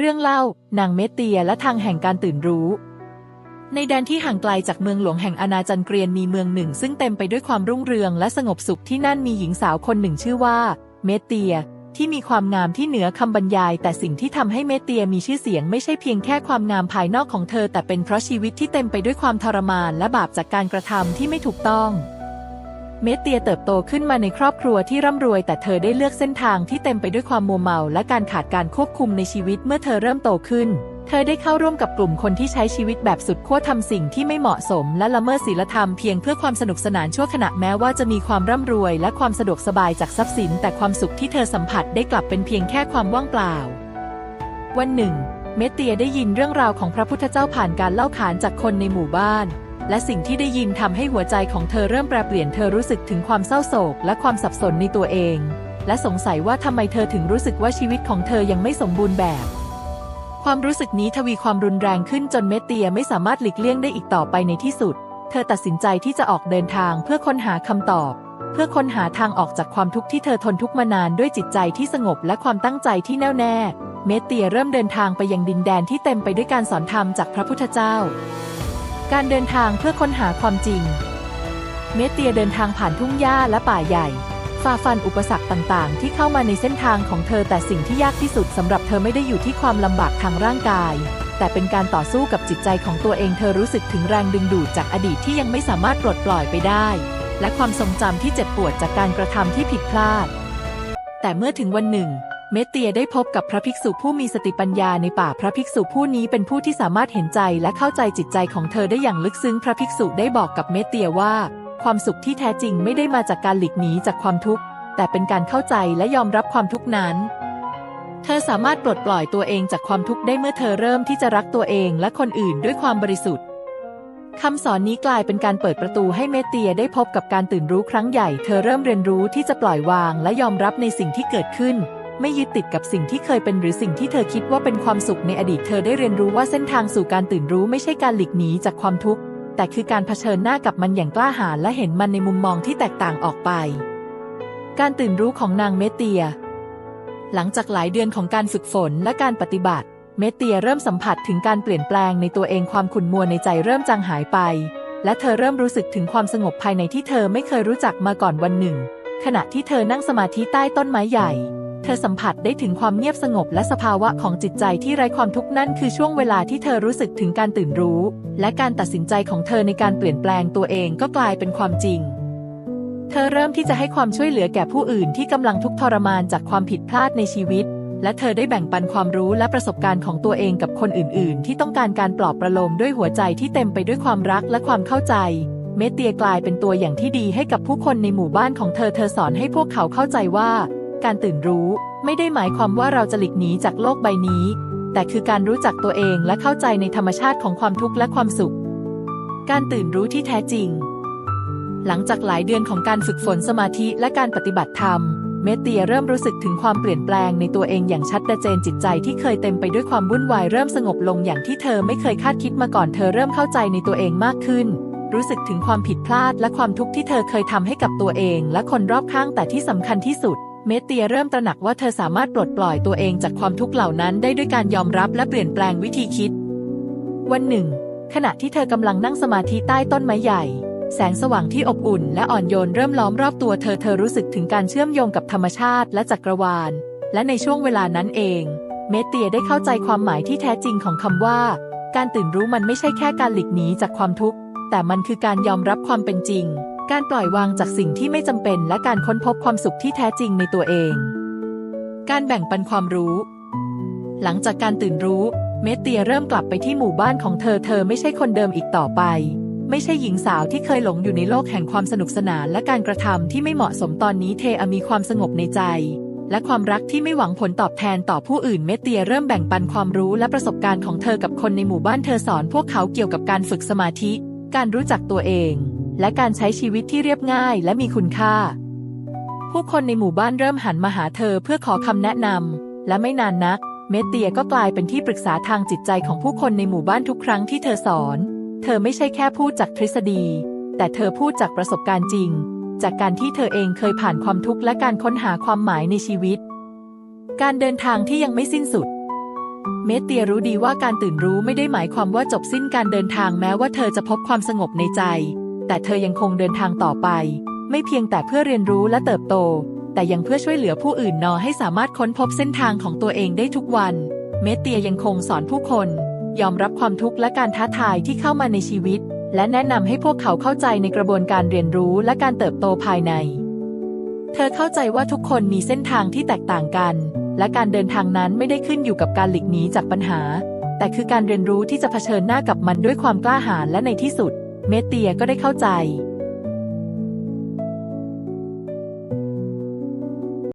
เรื่องเล่านางเมตเตียและทางแห่งการตื่นรู้ ในแดนที่ห่างไกลจากเมืองหลวงแห่งอาณาจันเกรียนมีเมืองหนึ่ง ซึ่งเต็มไปด้วยความรุ่งเรืองและสงบสุขที่นั่นมีหญิงสาวคนหนึ่งชื่อว่า เมตเตีย ที่มีความงามที่เหนือคำบรรยาย แต่สิ่งที่ทำให้เมตเตียมีชื่อเสียงไม่ใช่เพียงแค่ความงามภายนอกของเธอ แต่เป็นเพราะชีวิตที่เต็มไปด้วยความทรมานและบาปจากการกระทำที่ไม่ถูกต้อง เมตเตียเติบโตขึ้นมาในครอบครัวที่ร่ำรวย แต่เธอได้เลือกเส้นทางที่เต็มไปด้วยความมัวเมา และการขาดการควบคุมในชีวิตเมื่อเธอเริ่มโตขึ้น เธอได้เข้าร่วมกับกลุ่มคนที่ใช้ชีวิตแบบสุดขั้วทำสิ่งที่ไม่เหมาะสม และละเมิดศีลธรรมเพียงเพื่อความสนุกสนานชั่วขณะแม้ว่าจะมีความร่ำรวย และความสะดวกสบายจากทรัพย์สิน แต่ความสุขที่เธอสัมผัสได้กลับเป็นเพียงแค่ความว่างเปล่า วันหนึ่ง เมตเตียได้ยินเรื่องราวของพระพุทธเจ้าผ่านการเล่าขานจากคนในหมู่บ้าน และสิ่งที่ได้ยินทำให้หัวใจของเธอเริ่มแปรเปลี่ยนเธอรู้สึกถึงความเศร้าโศก และความสับสนในตัวเอง และสงสัยว่าทำไมเธอถึงรู้สึกว่าชีวิตของเธอยังไม่สมบูรณ์แบบ ความรู้สึกนี้ทวีความรุนแรงขึ้นจนเมตเตียไม่สามารถหลีกเลี่ยงได้อีกต่อไปในที่สุด เธอตัดสินใจที่จะออกเดินทางเพื่อค้นหาคำตอบ เพื่อค้นหาทางออกจากความทุกข์ที่เธอทนทุกข์มานานด้วยจิตใจที่สงบและความตั้งใจที่แน่วแน่ เมตเตียเริ่มเดินทางไปยังดินแดนที่เต็มไปด้วยการสอนธรรมจากพระพุทธเจ้า การเดินทางเพื่อค้นหาความจริง เมเตียเดินทางผ่านทุ่งหญ้าและป่าใหญ่ ฝ่าฟันอุปสรรคต่างๆ ที่เข้ามาในเส้นทางของเธอแต่สิ่งที่ยากที่สุดสำหรับเธอไม่ได้อยู่ที่ความลำบากทางร่างกาย แต่เป็นการต่อสู้กับจิตใจของตัวเองเธอรู้สึกถึงแรงดึงดูดจากอดีตที่ยังไม่สามารถปลดปล่อยไปได้ และความทรงจำที่เจ็บปวดจากการกระทำที่ผิดพลาด แต่เมื่อถึงวันหนึ่ง เมตเตียได้พบกับพระภิกษุผู้มีสติปัญญาในป่าพระภิกษุผู้นี้เป็นผู้ที่สามารถเห็นใจและเข้าใจจิตใจของเธอได้อย่างลึกซึ้งพระภิกษุได้บอกกับเมตเตียว่า ความสุขที่แท้จริงไม่ได้มาจากการหลีกหนีจากความทุกข์ แต่เป็นการเข้าใจและยอมรับความทุกข์นั้น เธอสามารถปลดปล่อยตัวเองจากความทุกข์ได้เมื่อเธอเริ่มที่จะรักตัวเองและคนอื่นด้วยความบริสุทธิ์คำสอนนี้กลายเป็นการเปิดประตูให้เมตเตียได้พบกับการตื่นรู้ครั้งใหญ่ เธอเริ่มเรียนรู้ที่จะปล่อยวางและยอมรับในสิ่งที่เกิดขึ้น ไม่ยึดติดกับสิ่งที่เคยเป็นหรือสิ่งที่เธอคิดว่าเป็นความสุขในอดีตเธอได้เรียนรู้ว่าเส้นทางสู่การตื่นรู้ไม่ใช่การหลีกหนีจากความทุกข์ แต่คือการเผชิญหน้ากับมันอย่างกล้าหาญและเห็นมันในมุมมองที่แตกต่างออกไป การตื่นรู้ของนางเมตเตีย หลังจากหลายเดือนของการฝึกฝนและการปฏิบัติ เมตเตียเริ่มสัมผัสถึงการเปลี่ยนแปลงในตัวเองความขุ่นมัวในใจเริ่มจางหายไป และเธอเริ่มรู้สึกถึงความสงบภายในที่เธอไม่เคยรู้จักมาก่อนวันหนึ่ง ขณะที่เธอนั่งสมาธิใต้ต้นไม้ใหญ่ เธอสัมผัสได้ถึงความเงียบสงบและสภาวะของจิตใจที่ไร้ความทุกข์นั่นคือช่วงเวลาที่เธอรู้สึกถึงการตื่นรู้ และการตัดสินใจของเธอในการเปลี่ยนแปลงตัวเองก็กลายเป็นความจริง เธอเริ่มที่จะให้ความช่วยเหลือแก่ผู้อื่นที่กำลังทุกข์ทรมานจากความผิดพลาดในชีวิต และเธอได้แบ่งปันความรู้และประสบการณ์ของตัวเองกับคนอื่น ๆ ที่ต้องการการปลอบประโลมด้วยหัวใจที่เต็มไปด้วยความรักและความเข้าใจเมตเตียกลายเป็นตัวอย่างที่ดีให้กับผู้คนในหมู่บ้านของเธอเธอสอนให้พวกเขาเข้าใจว่า การตื่นรู้ ไม่ได้หมายความว่าเราจะหลีกหนีจากโลกใบนี้ แต่คือการรู้จักตัวเองและเข้าใจในธรรมชาติของความทุกข์และความสุข การตื่นรู้ที่แท้จริง หลังจากหลายเดือนของการฝึกฝนสมาธิและการปฏิบัติธรรม เมตเตียเริ่มรู้สึกถึงความเปลี่ยนแปลงในตัวเองอย่างชัดเจนจิตใจที่เคยเต็มไปด้วยความวุ่นวายเริ่มสงบลงอย่างที่เธอไม่เคยคาดคิดมาก่อนเธอเริ่มเข้าใจในตัวเองมากขึ้นรู้สึกถึงความผิดพลาดและความทุกข์ที่เธอเคยทำให้กับตัวเองและคนรอบข้างแต่ที่สำคัญที่สุด เมตเตียเริ่มตระหนักว่าเธอสามารถปลดปล่อยตัวเองจากความทุกข์เหล่านั้นได้ด้วยการยอมรับและเปลี่ยนแปลงวิธีคิด วันหนึ่ง ขณะที่เธอกำลังนั่งสมาธิใต้ต้นไม้ใหญ่ แสงสว่างที่อบอุ่นและอ่อนโยนเริ่มล้อมรอบตัวเธอเธอรู้สึกถึงการเชื่อมโยงกับธรรมชาติและจักรวาล และในช่วงเวลานั้นเอง เมตเตียได้เข้าใจความหมายที่แท้จริงของคำว่า การตื่นรู้มันไม่ใช่แค่การหลีกหนีจากความทุกข์ แต่มันคือการยอมรับความเป็นจริง การปล่อยวางจากสิ่งที่ไม่จำเป็นและการค้นพบความสุขที่แท้จริงในตัวเอง การแบ่งปันความรู้ หลังจากการตื่นรู้ เมตเตียเริ่มกลับไปที่หมู่บ้านของเธอ เธอไม่ใช่คนเดิมอีกต่อไป ไม่ใช่หญิงสาวที่เคยหลงอยู่ในโลกแห่งความสนุกสนานและการกระทำที่ไม่เหมาะสมตอนนี้เทอมีความสงบในใจ และความรักที่ไม่หวังผลตอบแทนต่อผู้อื่นเมตเตียเริ่มแบ่งปันความรู้และประสบการณ์ของเธอกับคนในหมู่บ้านเธอสอนพวกเขาเกี่ยวกับการฝึกสมาธิ การรู้จักตัวเอง และการใช้ชีวิตที่เรียบง่ายและมีคุณค่า ผู้คนในหมู่บ้านเริ่มหันมาหาเธอเพื่อขอคำแนะนำและไม่นานนัก เมตเตียก็กลายเป็นที่ปรึกษาทางจิตใจของผู้คนในหมู่บ้านทุกครั้งที่เธอสอน เธอไม่ใช่แค่พูดจากทฤษฎี แต่เธอพูดจากประสบการณ์จริง จากการที่เธอเองเคยผ่านความทุกข์และการค้นหาความหมายในชีวิต การเดินทางที่ยังไม่สิ้นสุดเมเตียรู้ดีว่าการตื่นรู้ไม่ได้หมายความว่าจบสิ้นการเดินทางแม้ว่าเธอจะพบความสงบในใจ แต่เธอยังคงเดินทางต่อไป ไม่เพียงแต่เพื่อเรียนรู้และเติบโต แต่ยังเพื่อช่วยเหลือผู้อื่นนอให้สามารถค้นพบเส้นทางของตัวเองได้ทุกวัน เมเตียยังคงสอนผู้คน ยอมรับความทุกข์และการท้าทายที่เข้ามาในชีวิต และแนะนำให้พวกเขาเข้าใจในกระบวนการเรียนรู้และการเติบโตภายใน เธอเข้าใจว่าทุกคนมีเส้นทางที่แตกต่างกัน และการเดินทางนั้นไม่ได้ขึ้นอยู่กับการหลีกหนีจากปัญหา แต่คือการเรียนรู้ที่จะเผชิญหน้ากับมันด้วยความกล้าหาญและในที่สุด เมเตียก็ได้เข้าใจ